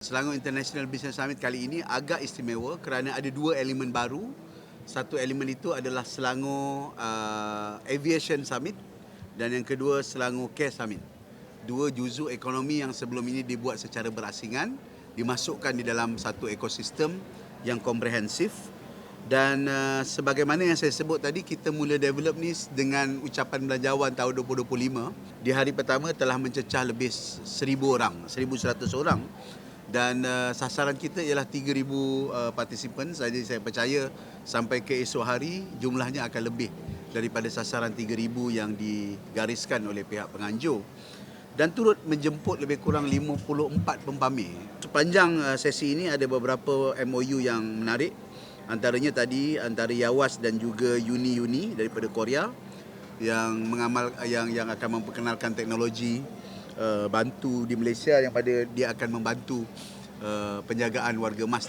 Selangor International Business Summit kali ini agak istimewa kerana ada dua elemen baru. Satu elemen itu adalah Selangor uh, Aviation Summit dan yang kedua Selangor Care Summit. Dua juzuk ekonomi yang sebelum ini dibuat secara berasingan dimasukkan di dalam satu ekosistem yang komprehensif dan uh, sebagaimana yang saya sebut tadi kita mula develop ni dengan ucapan belanjawan tahun 2025 di hari pertama telah mencecah lebih 1000 orang 1100 orang dan uh, sasaran kita ialah 3000 uh, participants. Jadi saya percaya sampai ke esok hari jumlahnya akan lebih daripada sasaran 3000 yang digariskan oleh pihak penganjur. Dan turut menjemput lebih kurang 54 pempamer. Sepanjang uh, sesi ini ada beberapa MOU yang menarik. Antaranya tadi antara Yawas dan juga Uni-Uni daripada Korea yang mengamal yang yang akan memperkenalkan teknologi uh, bantu di Malaysia yang pada dia akan membantu uh, penjagaan warga emas